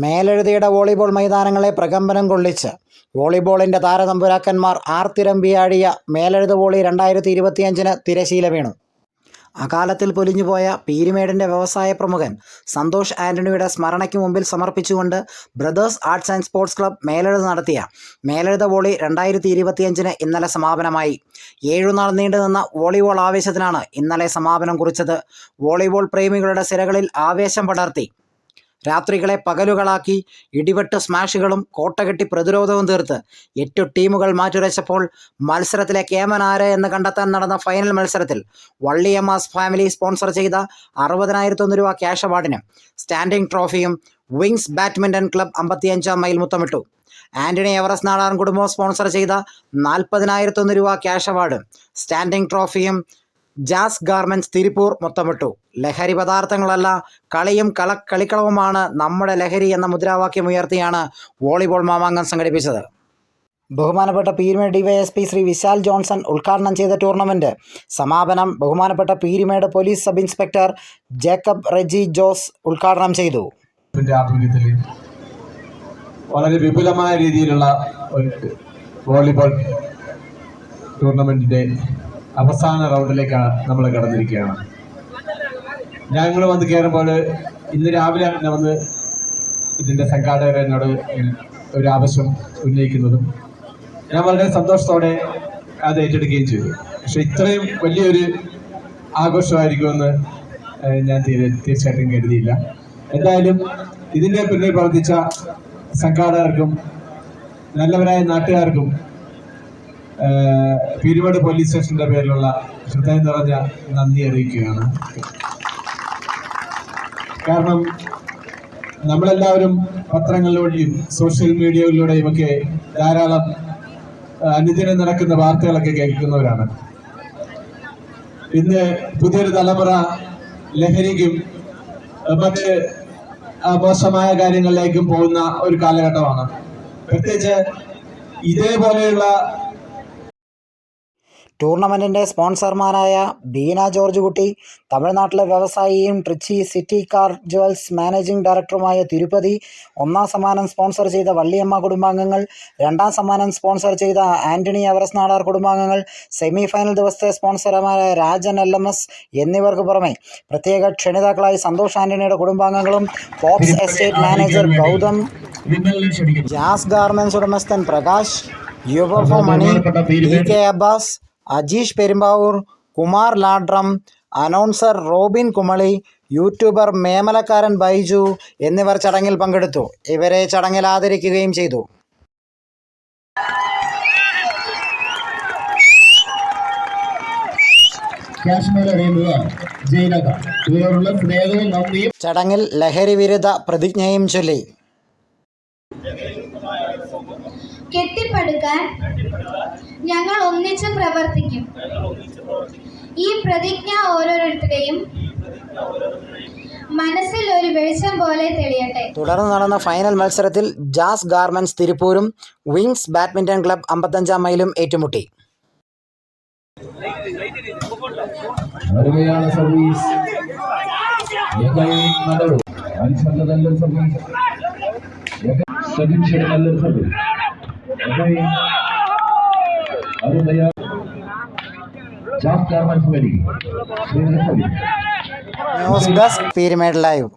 മേലെഴുതിയുടെ volleyball മൈതാനങ്ങളെ പ്രകമ്പനം കൊള്ളിച്ച് വോളിബോളിന്റെ താരതമ്പുരാക്കന്മാർ ആർത്തിരമ്പിയാടിയ മേലെഴുത് volley രണ്ടായിരത്തി ഇരുപത്തിയഞ്ചിന് തിരശീല വീണു. അകാലത്തിൽ പൊലിഞ്ഞുപോയ പീരുമേടിന്റെ വ്യവസായ പ്രമുഖൻ സന്തോഷ് ആന്റണിയുടെ സ്മരണയ്ക്ക് മുമ്പിൽ സമർപ്പിച്ചുകൊണ്ട് Brothers Arts and Sports Club Melezhuthu നടത്തിയ മേലെഴുത വോളി രണ്ടായിരത്തി ഇരുപത്തിയഞ്ചിന് ഇന്നലെ സമാപനമായി. ഏഴുനാൾ നീണ്ടുനിന്ന വോളിബോൾ ആവേശത്തിനാണ് ഇന്നലെ സമാപനം കുറിച്ചത്. വോളിബോൾ പ്രേമികളുടെ സിരകളിൽ ആവേശം പടർത്തി. രാത്രികളെ പകലുകളാക്കി ഇടിവെട്ട് സ്മാഷുകളും കോട്ടകെട്ടി പ്രതിരോധവും തീർത്ത് എട്ട് ടീമുകൾ മാറ്റുരച്ചപ്പോൾ മത്സരത്തിലെ കേമനാര് എന്ന് കണ്ടെത്താൻ നടന്ന ഫൈനൽ മത്സരത്തിൽ വള്ളിയമ്മാസ് ഫാമിലി സ്പോൺസർ ചെയ്ത അറുപതിനായിരത്തൊന്ന് രൂപ ക്യാഷ് അവാർഡിന് സ്റ്റാൻഡിംഗ് ട്രോഫിയും വിങ്സ് ബാഡ്മിന്റൺ ക്ലബ് അമ്പത്തിയഞ്ചാം മൈൽ മുത്തമിട്ടു. ആന്റണി എവറസ് നാടാൻ കുടുംബം സ്പോൺസർ ചെയ്ത നാൽപ്പതിനായിരത്തൊന്ന് രൂപ ക്യാഷ് അവാർഡും സ്റ്റാൻഡിംഗ് ട്രോഫിയും ജാസ് ഗാർമെന്റ്സ് തിരുപ്പൂർ മുത്തമിട്ടു. ലഹരി പദാർത്ഥങ്ങളല്ല കളിയും കള കളിക്കളവുമാണ് നമ്മുടെ ലഹരി എന്ന മുദ്രാവാക്യം ഉയർത്തിയാണ് വോളിബോൾ മാമാങ്കം സംഘടിപ്പിച്ചത്. ബഹുമാനപ്പെട്ട പീരുമേട് ഡിവൈഎസ്പി ശ്രീ വിശാൽ ജോൺസൺ ഉദ്ഘാടനം ചെയ്ത ടൂർണമെന്റ് സമാപനം ബഹുമാനപ്പെട്ട Peerumedu police sub inspector Jacob Reji Jose ഉദ്ഘാടനം ചെയ്തു. വളരെ വിപുലമായ രീതിയിലുള്ള ഒരു വോളിബോൾ ടൂർണമെന്റിന്റെ അവസാന റൗണ്ടിലേക്കാണ് നമ്മൾ കടന്നിരിക്കുകയാണ്. ഞങ്ങൾ വന്ന് കയറുമ്പോൾ ഇന്ന് രാവിലെ തന്നെ വന്ന് ഇതിന്റെ സംഘാടകർ എന്നോട് ഒരു ആവശ്യം ഉന്നയിക്കുന്നതും ഞാൻ വളരെ സന്തോഷത്തോടെ അത് ഏറ്റെടുക്കുകയും ചെയ്തു. പക്ഷെ ഇത്രയും വലിയൊരു ആഘോഷമായിരിക്കുമെന്ന് ഞാൻ തീരെ തീർച്ചയായിട്ടും കരുതിയില്ല. എന്തായാലും ഇതിന്റെ പിന്നിൽ പ്രവർത്തിച്ച സംഘാടകർക്കും നല്ലവരായ നാട്ടുകാർക്കും പീരുമേട് പോലീസ് സ്റ്റേഷന്റെ പേരിലുള്ള ഹൃദയം നിറഞ്ഞ നന്ദി അറിയിക്കുകയാണ്. കാരണം നമ്മളെല്ലാവരും പത്രങ്ങളിലൂടെയും സോഷ്യൽ മീഡിയയിലൂടെയും ഒക്കെ ധാരാളം അനുദിനം നടക്കുന്ന വാർത്തകളൊക്കെ കേൾക്കുന്നവരാണ്. ഇന്ന് പുതിയൊരു തലമുറ ലഹരിക്കും മറ്റ് മോശമായ കാര്യങ്ങളിലേക്കും പോകുന്ന ഒരു കാലഘട്ടമാണ്. പ്രത്യേകിച്ച് ഇതേപോലെയുള്ള ടൂർണമെന്റിന്റെ സ്പോൺസർമാരായ ബീന ജോർജ് കുട്ടി തമിഴ്നാട്ടിലെ വ്യവസായിയും Trichy city car jewels managing ഡയറക്ടറുമായ തിരുപ്പതി ഒന്നാം സമ്മാനം സ്പോൺസർ ചെയ്ത വള്ളിയമ്മ കുടുംബാംഗങ്ങൾ രണ്ടാം സമ്മാനം സ്പോൺസർ ചെയ്ത ആന്റണി എവറസ് നാടാർ കുടുംബാംഗങ്ങൾ സെമി ഫൈനൽ ദിവസത്തെ സ്പോൺസർമാരായ രാജൻ എൽ എം എസ് എന്നിവർക്ക് പുറമെ പ്രത്യേക ക്ഷണിതാക്കളായി സന്തോഷ് ആന്റണിയുടെ കുടുംബാംഗങ്ങളും Pops estate manager Gautham Jas garments ഉടമസ്ഥൻ പ്രകാശ് യുവഫോ മണി ഇ കെ അബ്ബാസ് അജീഷ് പെരുമ്പാവൂർ കുമാർ ലാഡ്രം അനൗൺസർ റോബിൻ കുമളി യൂട്യൂബർ മേമലക്കാരൻ ബൈജു എന്നിവർ ചടങ്ങിൽ പങ്കെടുത്തു. ഇവരെ ചടങ്ങിൽ ആദരിക്കുകയും ചെയ്തു. ചടങ്ങിൽ ലഹരി വിരുദ്ധ പ്രതിജ്ഞയും ചൊല്ലി. കെട്ടിപ്പടുക്കാൻ ഞങ്ങൾ ഒന്നിച്ച് പ്രവർത്തിക്കും. ഈ പ്രതിജ്ഞ ഓരോരുത്തരെയും മനസ്സിൽ ഒരു വെളിച്ചം പോലെ തെളിയട്ടെ. തുടർന്ന് നടന്ന ഫൈനൽ മത്സരത്തിൽ ജാസ് ഗാർമെന്റ്സ് തിരുപ്പൂരും വിങ്സ് ബാഡ്മിന്റൺ ക്ലബ് അമ്പത്തഞ്ചാം മൈലും ഏറ്റുമുട്ടി. സർവീസ്. നല്ലൊരു സർവീസ്. നല്ലൊരു സർവീസ്. അരുമയ ജാസ് ഡെസ്ക് പീരിമേഡ് ലൈവ്